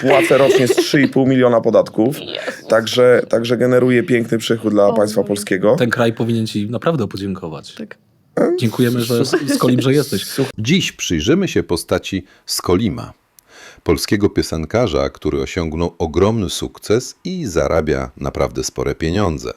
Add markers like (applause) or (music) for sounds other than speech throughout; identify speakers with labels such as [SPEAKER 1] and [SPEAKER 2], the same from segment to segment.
[SPEAKER 1] płacę rocznie z (laughs) 3,5 miliona podatków, także, także generuję piękny przychód dla państwa polskiego.
[SPEAKER 2] Ten kraj powinien ci naprawdę podziękować.
[SPEAKER 3] Tak.
[SPEAKER 2] Dziękujemy, że z Kolim, że jesteś.
[SPEAKER 4] Dziś przyjrzymy się postaci Skolima, polskiego piosenkarza, który osiągnął ogromny sukces i zarabia naprawdę spore pieniądze.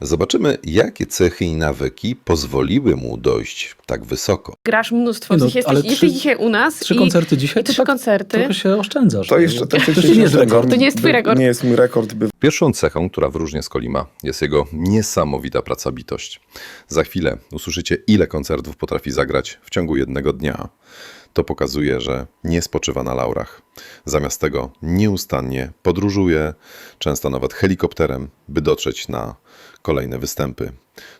[SPEAKER 4] Zobaczymy, jakie cechy i nawyki pozwoliły mu dojść tak wysoko.
[SPEAKER 3] Grasz mnóstwo,
[SPEAKER 2] no,
[SPEAKER 3] jesteś,
[SPEAKER 2] ale
[SPEAKER 3] jesteś
[SPEAKER 2] trzy-
[SPEAKER 3] dzisiaj u nas.
[SPEAKER 2] Trzy
[SPEAKER 3] i,
[SPEAKER 2] koncerty dzisiaj,
[SPEAKER 3] I
[SPEAKER 2] to
[SPEAKER 3] trzy
[SPEAKER 2] tak
[SPEAKER 3] koncerty.
[SPEAKER 2] trochę się oszczędzasz.
[SPEAKER 1] To jeszcze to,
[SPEAKER 2] to nie jest rekord.
[SPEAKER 3] To nie jest twój rekord.
[SPEAKER 1] Nie jest mój rekord, by
[SPEAKER 4] Pierwszą cechą, która wyróżnia Skolima, jest jego niesamowita pracowitość. Za chwilę usłyszycie, ile koncertów potrafi zagrać w ciągu jednego dnia. To pokazuje, że nie spoczywa na laurach. Zamiast tego nieustannie podróżuje, często nawet helikopterem, by dotrzeć na kolejne występy.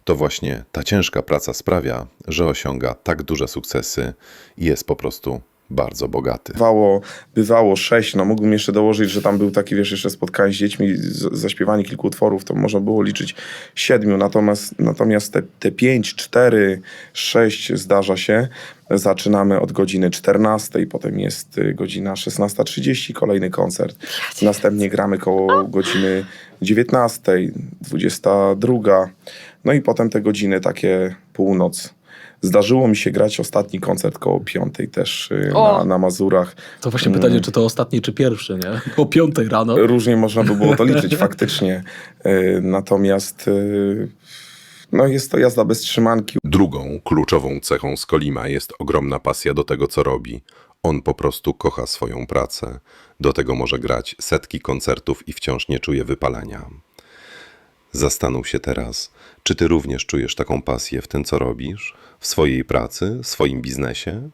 [SPEAKER 4] To właśnie ta ciężka praca sprawia, że osiąga tak duże sukcesy i jest po prostu bardzo bogaty.
[SPEAKER 1] bywało, bywało sześć, no mógłbym jeszcze dołożyć, że tam był taki, wiesz, jeszcze spotkanie z dziećmi, z, zaśpiewanie kilku utworów, to można było liczyć siedmiu, natomiast, natomiast te, te pięć, cztery, sześć zdarza się. Zaczynamy od godziny 14, potem jest y, godzina 16.30, kolejny koncert. Następnie gramy koło godziny 19, 22, no i potem te godziny takie północ. Zdarzyło mi się grać ostatni koncert koło piątej też y, na, na Mazurach.
[SPEAKER 2] To właśnie pytanie, czy to ostatni, czy pierwszy, nie? (laughs) O piątej rano.
[SPEAKER 1] Różnie można by było to liczyć (laughs) faktycznie. Y, Natomiast y, no jest to jazda bez trzymanki.
[SPEAKER 4] Drugą kluczową cechą Skolima jest ogromna pasja do tego, co robi. On po prostu kocha swoją pracę. Do tego może grać setki koncertów i wciąż nie czuje wypalenia. Zastanów się teraz, czy ty również czujesz taką pasję w tym, co robisz, w swojej pracy, swoim biznesie?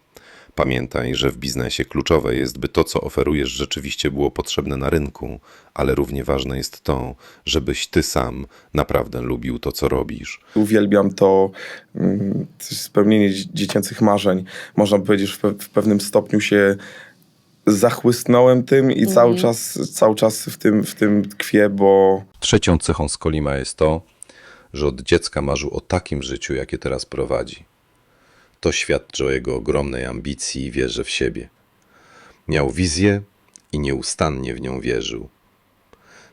[SPEAKER 4] Pamiętaj, że w biznesie kluczowe jest, by to, co oferujesz, rzeczywiście było potrzebne na rynku, ale równie ważne jest to, żebyś ty sam naprawdę lubił to, co robisz.
[SPEAKER 1] Uwielbiam to mm, spełnienie dzie- dziecięcych marzeń. Można powiedzieć, że w, pe- w pewnym stopniu się zachłysnąłem tym i cały czas, cały czas w tym, w tym tkwię, bo
[SPEAKER 4] Trzecią cechą Skolima jest to, że od dziecka marzył o takim życiu, jakie teraz prowadzi. To świadczy o jego ogromnej ambicji i wierze w siebie. Miał wizję i nieustannie w nią wierzył.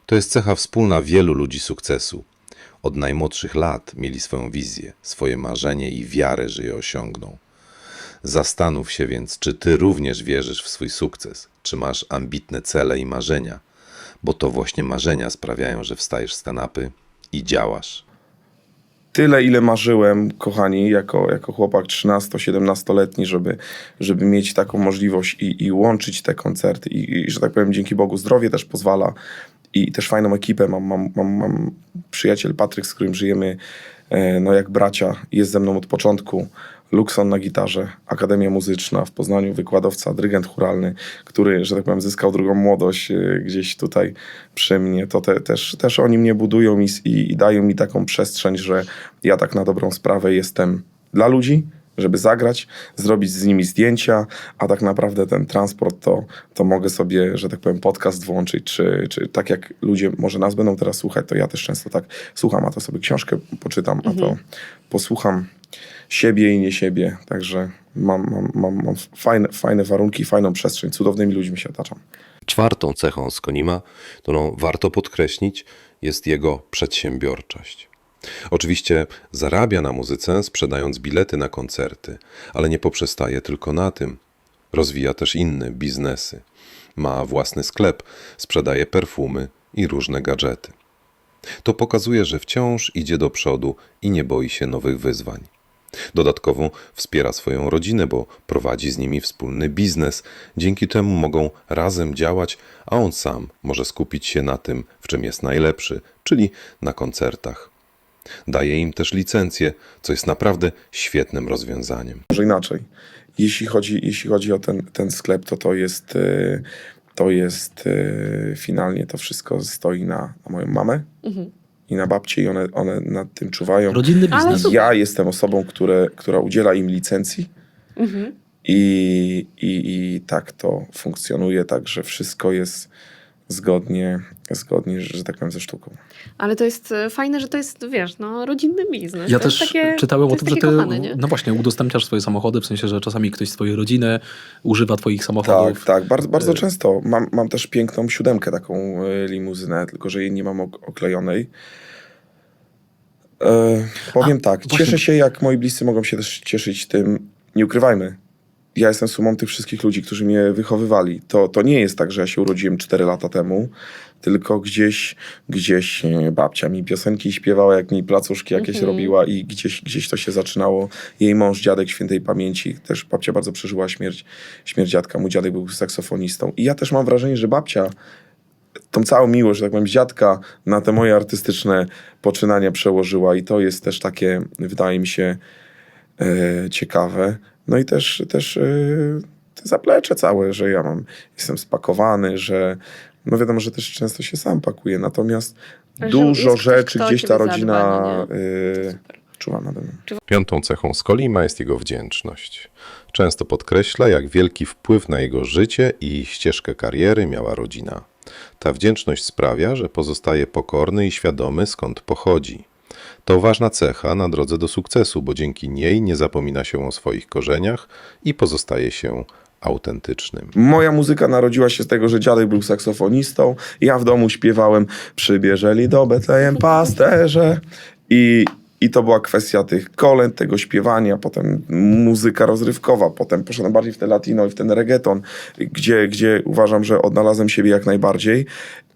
[SPEAKER 4] To jest cecha wspólna wielu ludzi sukcesu. Od najmłodszych lat mieli swoją wizję, swoje marzenie i wiarę, że je osiągną. Zastanów się więc, czy ty również wierzysz w swój sukces, czy masz ambitne cele i marzenia, bo to właśnie marzenia sprawiają, że wstajesz z kanapy i działasz.
[SPEAKER 1] Tyle, ile marzyłem, kochani, jako, jako chłopak 13-17-letni, żeby, żeby mieć taką możliwość i, i łączyć te koncerty. I, I, że tak powiem, dzięki Bogu zdrowie też pozwala. I też fajną ekipę. Mam, mam, mam, mam przyjaciel Patryk, z którym żyjemy no jak bracia. Jest ze mną od początku. Luxon na gitarze, Akademia Muzyczna w Poznaniu, wykładowca, dyrygent churalny, który, że tak powiem, zyskał drugą młodość e, gdzieś tutaj przy mnie. To te, też, też oni mnie budują i, i dają mi taką przestrzeń, że ja tak na dobrą sprawę jestem dla ludzi, żeby zagrać, zrobić z nimi zdjęcia, a tak naprawdę ten transport to, to mogę sobie, że tak powiem, podcast włączyć, czy, czy tak jak ludzie może nas będą teraz słuchać, to ja też często tak słucham, a to sobie książkę poczytam, a to posłucham siebie i nie siebie, także mam, mam, mam, mam fajne, fajne warunki, fajną przestrzeń, cudownymi ludźmi się otaczam.
[SPEAKER 4] Czwartą cechą Skonima, którą warto podkreślić, jest jego przedsiębiorczość. Oczywiście zarabia na muzyce, sprzedając bilety na koncerty, ale nie poprzestaje tylko na tym. Rozwija też inne biznesy. Ma własny sklep, sprzedaje perfumy i różne gadżety. To pokazuje, że wciąż idzie do przodu i nie boi się nowych wyzwań. Dodatkowo wspiera swoją rodzinę, bo prowadzi z nimi wspólny biznes. Dzięki temu mogą razem działać, a on sam może skupić się na tym, w czym jest najlepszy, czyli na koncertach. Daje im też licencję, co jest naprawdę świetnym rozwiązaniem.
[SPEAKER 1] Może inaczej. Jeśli chodzi, jeśli chodzi o ten, ten sklep, to to jest, e, to jest e, finalnie to wszystko stoi na, na moją mamę i na babcię i one, one nad tym czuwają.
[SPEAKER 2] Rodzinny biznes.
[SPEAKER 1] Ja jestem osobą, które, która udziela im licencji i, i, i tak to funkcjonuje, tak że wszystko jest zgodnie, zgodnie, że tak powiem, ze sztuką.
[SPEAKER 3] Ale to jest e, fajne, że to jest, wiesz, no, rodzinny biznes.
[SPEAKER 2] Ja
[SPEAKER 3] to
[SPEAKER 2] też
[SPEAKER 3] takie,
[SPEAKER 2] czytałem o tym, że ty
[SPEAKER 3] kochane,
[SPEAKER 2] no właśnie udostępniasz swoje samochody, w sensie, że czasami ktoś z twojej rodziny używa twoich samochodów.
[SPEAKER 1] Tak, tak, bardzo, bardzo
[SPEAKER 2] Y-
[SPEAKER 1] często. Mam, mam też piękną siódemkę, taką y, limuzynę, tylko że jej nie mam ok- oklejonej. E, powiem
[SPEAKER 2] A,
[SPEAKER 1] tak,
[SPEAKER 2] właśnie-
[SPEAKER 1] cieszę się, jak moi bliscy mogą się też cieszyć tym. Nie ukrywajmy, ja jestem sumą tych wszystkich ludzi, którzy mnie wychowywali. To, to nie jest tak, że ja się urodziłem 4 lata temu, tylko gdzieś, gdzieś babcia mi piosenki śpiewała, jak mi placuszki jakieś
[SPEAKER 3] Mhm.
[SPEAKER 1] robiła i gdzieś, gdzieś to się zaczynało. Jej mąż, dziadek świętej pamięci, też babcia bardzo przeżyła śmierć, śmierć dziadka. Mój dziadek był saksofonistą. I ja też mam wrażenie, że babcia tą całą miłość, że tak powiem, dziadka na te moje artystyczne poczynania przełożyła i to jest też takie, wydaje mi się, e, ciekawe. No i też, też e, te zaplecze całe, że ja mam, jestem spakowany, że no wiadomo, że też często się sam pakuję, natomiast
[SPEAKER 3] Ale
[SPEAKER 1] dużo
[SPEAKER 3] ktoś,
[SPEAKER 1] rzeczy gdzieś ta rodzina
[SPEAKER 3] zadba,
[SPEAKER 1] e,
[SPEAKER 3] Super.
[SPEAKER 1] czuła nade mną.
[SPEAKER 4] Piątą cechą Skolima jest jego wdzięczność. Często podkreśla, jak wielki wpływ na jego życie i ścieżkę kariery miała rodzina. Ta wdzięczność sprawia, że pozostaje pokorny i świadomy skąd pochodzi. To ważna cecha na drodze do sukcesu, bo dzięki niej nie zapomina się o swoich korzeniach i pozostaje się autentycznym.
[SPEAKER 1] Moja muzyka narodziła się z tego, że dziadek był saksofonistą. Ja w domu śpiewałem Przybierzeli do Betlejem pasterze. I, I to była kwestia tych kolęd, tego śpiewania, potem muzyka rozrywkowa, potem poszedłem bardziej w ten latino i w ten reggaeton, gdzie, gdzie uważam, że odnalazłem siebie jak najbardziej.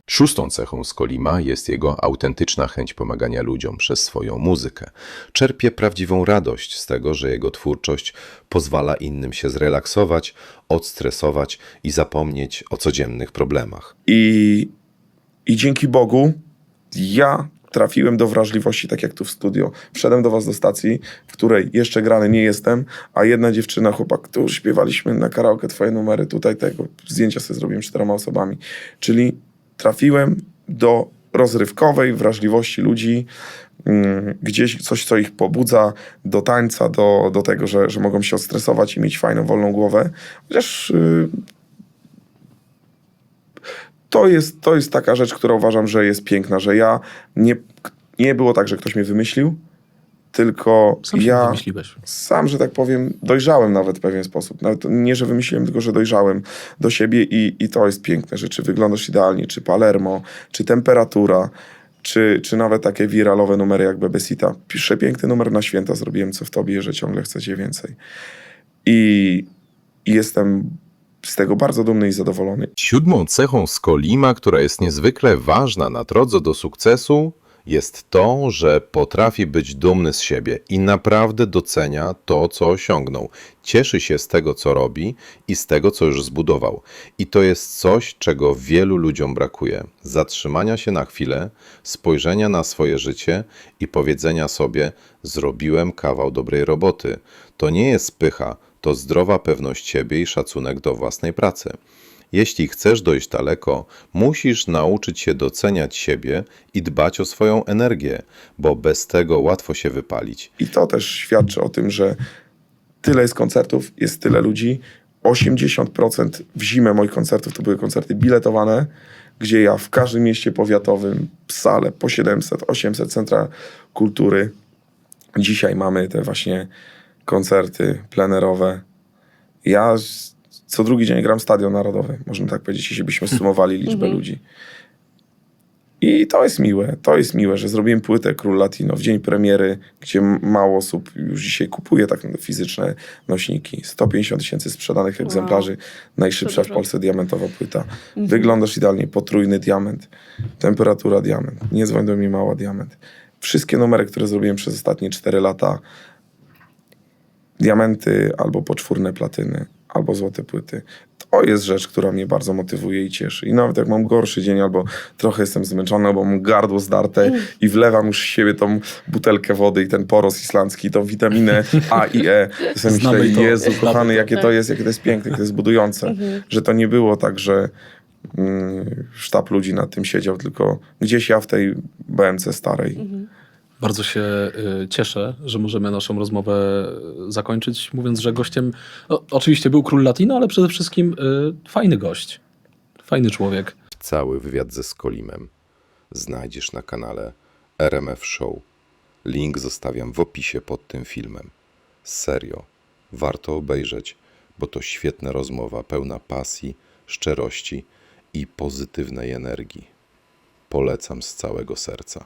[SPEAKER 5] Szóstą cechą Skolima jest jego autentyczna chęć pomagania ludziom przez swoją muzykę.
[SPEAKER 4] Czerpie prawdziwą radość z tego, że jego twórczość pozwala innym się zrelaksować, odstresować i zapomnieć o codziennych problemach.
[SPEAKER 1] I, I dzięki Bogu ja trafiłem do wrażliwości, tak jak tu w studio. Wszedłem do was do stacji, w której jeszcze grany nie jestem, a jedna dziewczyna, chłopak, tu śpiewaliśmy na karaoke twoje numery, tutaj tego, zdjęcia sobie zrobiłem czterema osobami. Czyli trafiłem do rozrywkowej wrażliwości ludzi, mm, gdzieś coś, co ich pobudza do tańca, do, do tego, że, że mogą się odstresować i mieć fajną, wolną głowę. Chociaż y, to jest, to jest taka rzecz, która uważam, że jest piękna, że ja nie, nie było tak, że ktoś mnie wymyślił, tylko
[SPEAKER 2] Sam
[SPEAKER 1] ja sam, że tak powiem, dojrzałem nawet w pewien sposób. Nawet nie, że wymyśliłem, tylko że dojrzałem do siebie i, i to jest piękne, że czy wyglądasz idealnie, czy Palermo, czy temperatura, czy, czy nawet takie wiralowe numery jak Bebesita. Piszę piękny numer na święta, zrobiłem co w tobie, że ciągle chcecie więcej. I, i jestem z tego bardzo dumny i zadowolony.
[SPEAKER 5] Siódmą cechą Skolima, która jest niezwykle ważna na drodze do sukcesu, jest to, że potrafi być dumny z siebie i naprawdę docenia to, co osiągnął. Cieszy się z tego, co robi i z tego, co już zbudował. I to jest coś, czego wielu ludziom brakuje. Zatrzymania się na chwilę, spojrzenia na swoje życie i powiedzenia sobie: Zrobiłem kawał dobrej roboty. To nie jest pycha, to zdrowa pewność siebie i szacunek do własnej pracy. Jeśli chcesz dojść daleko, musisz nauczyć się doceniać siebie i dbać o swoją energię, bo bez tego łatwo się wypalić.
[SPEAKER 1] I to też świadczy o tym, że tyle jest koncertów, jest tyle ludzi. 80% w zimę moich koncertów to były koncerty biletowane, gdzie ja w każdym mieście powiatowym, sale po 700, 800 centra kultury. Dzisiaj mamy te właśnie koncerty plenerowe. Ja co drugi dzień gram stadion narodowy, można tak powiedzieć, jeśli byśmy sumowali liczbę ludzi. I to jest miłe, to jest miłe, że zrobiłem płytę Król Latino w dzień premiery, gdzie mało osób już dzisiaj kupuje tak fizyczne nośniki. 150 tysięcy sprzedanych
[SPEAKER 3] Wow.
[SPEAKER 1] egzemplarzy, najszybsza w. Polsce diamentowa płyta. Wyglądasz idealnie, potrójny diament, temperatura diament, nie dzwoń do mnie mała diament. Wszystkie numery, które zrobiłem przez ostatnie 4 lata, diamenty albo poczwórne platyny, albo złote płyty. To jest rzecz, która mnie bardzo motywuje i cieszy. I nawet jak mam gorszy dzień, albo trochę jestem zmęczony, albo mam gardło zdarte i wlewam już z siebie tą butelkę wody i ten poros islandzki, tą witaminę A i E,
[SPEAKER 2] Znamy
[SPEAKER 1] myślę. Jezu, kochany, jakie to jest, jakie to jest piękne, jakie to jest budujące. Że to nie było tak, że mm, sztab ludzi nad tym siedział, tylko gdzieś ja w tej BMC starej.
[SPEAKER 2] Bardzo się y, cieszę, że możemy naszą rozmowę y, zakończyć, mówiąc, że gościem no, oczywiście był król Latino, ale przede wszystkim y, fajny gość. Fajny człowiek.
[SPEAKER 4] cały wywiad ze Skolimem znajdziesz na kanale RMF Show. Link zostawiam w opisie pod tym filmem. Serio, warto obejrzeć, bo to świetna rozmowa pełna pasji, szczerości i pozytywnej energii. Polecam z całego serca.